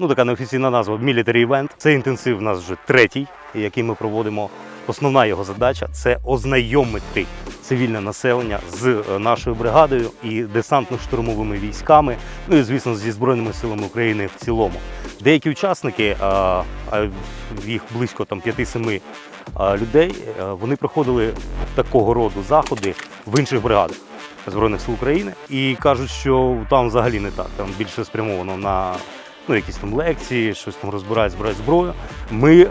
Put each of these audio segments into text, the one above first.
Ну, така неофіційна назва Military Event. Це інтенсив у нас вже третій, який ми проводимо. Основна його задача це ознайомити цивільне населення з е, нашою бригадою і десантно-штурмовими військами, ну і звісно зі збройними силами України в цілому. Деякі учасники, а, їх близько там 5-7 людей, е, вони проходили такого роду заходи в інших бригадах. Збройних сил України і кажуть, що там взагалі не так. Там більше спрямовано на ну, якісь там лекції, щось там розбирають, збирають зброю. Ми, е,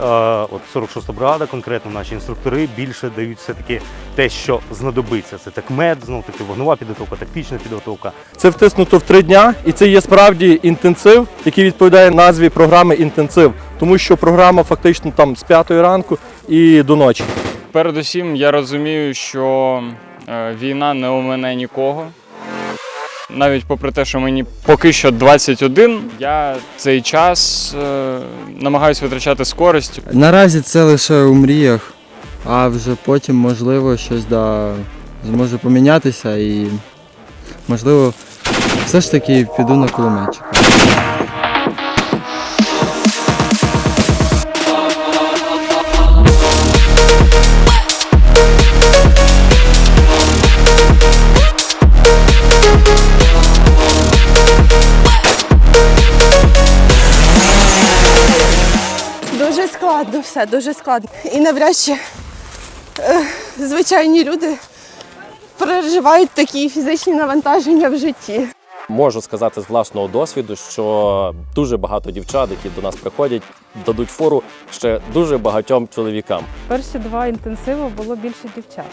от 46-та бригада, конкретно наші інструктори, більше дають все-таки те, що знадобиться. Це так мед, знов таки вогнева підготовка, тактична підготовка. Це втиснуто в три дня, і це є справді інтенсив, який відповідає назві програми інтенсив, тому що програма фактично там з п'ятої ранку і до ночі. Передусім, я розумію, що е, війна не у мене нікого. Навіть попри те, що мені поки що 21, я цей час е, намагаюся витрачати з користю. Наразі це лише у мріях, а вже потім, можливо, щось да, зможе помінятися і, можливо, все ж таки піду на кулеметчика. Складно все, дуже складно. І навряд чи е, звичайні люди переживають такі фізичні навантаження в житті. Можу сказати з власного досвіду, що дуже багато дівчат, які до нас приходять, дадуть фору ще дуже багатьом чоловікам. Перші два інтенсиви було більше дівчат.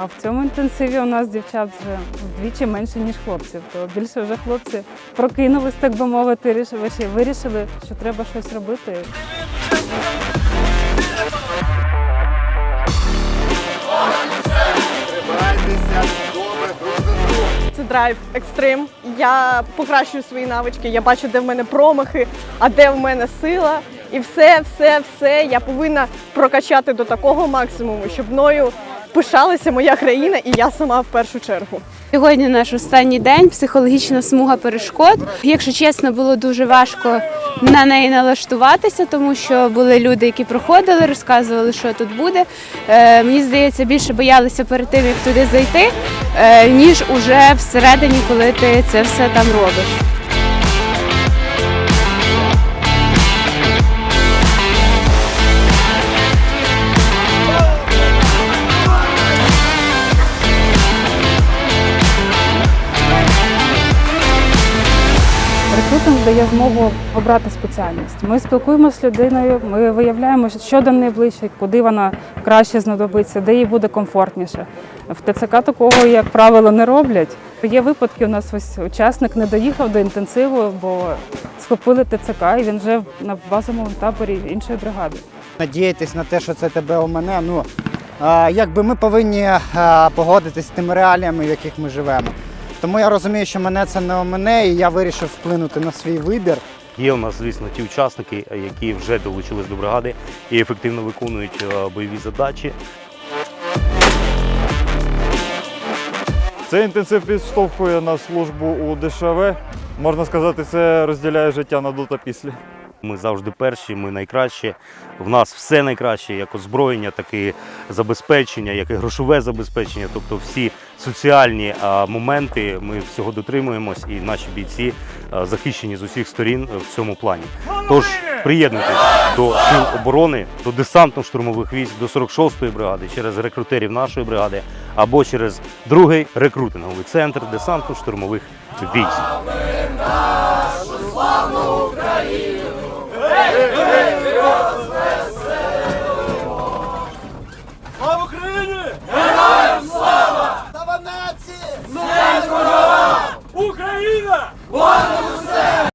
А в цьому інтенсиві у нас дівчат вже вдвічі менше, ніж хлопців. То більше вже хлопці прокинулись, так би мовити, рішили, вирішили, що треба щось робити. Це драйв, екстрим. Я покращую свої навички, я бачу, де в мене промахи, а де в мене сила. І все, все, все я повинна прокачати до такого максимуму, щоб мною пишалася моя країна і я сама в першу чергу. Сьогодні наш останній день, психологічна смуга перешкод. Якщо чесно, було дуже важко на неї налаштуватися, тому що були люди, які проходили, розказували, що тут буде. Е, мені здається, більше боялися перед тим, як туди зайти, е, ніж уже всередині, коли ти це все там робиш. Рекрутинг дає змогу обрати спеціальність. Ми спілкуємося з людиною, ми виявляємо, що до неї ближче, куди вона краще знадобиться, де їй буде комфортніше. В ТЦК такого, як правило, не роблять. Є випадки, у нас ось учасник не доїхав до інтенсиву, бо схопили ТЦК, і він вже на базовому таборі іншої бригади. надіятись на те, що це тебе у мене. Ну якби ми повинні погодитись з тими реаліями, в яких ми живемо. Тому я розумію, що мене це не у мене, і я вирішив вплинути на свій вибір. Є у нас, звісно, ті учасники, які вже долучились до бригади і ефективно виконують е, бойові задачі. Цей інтенсив підштовхує на службу у ДШВ. Можна сказати, це розділяє життя на до та після. Ми завжди перші, ми найкращі. В нас все найкраще, як озброєння, так і забезпечення, як і грошове забезпечення. Тобто всі соціальні моменти ми всього дотримуємось, і наші бійці захищені з усіх сторін в цьому плані. Тож приєднуйтесь до сил оборони, до десантно-штурмових військ, до 46-ї бригади через рекрутерів нашої бригади або через другий рекрутинговий центр десантно-штурмових військ. Слава Україні! Героям слава! Слава нації! Україна! Україна!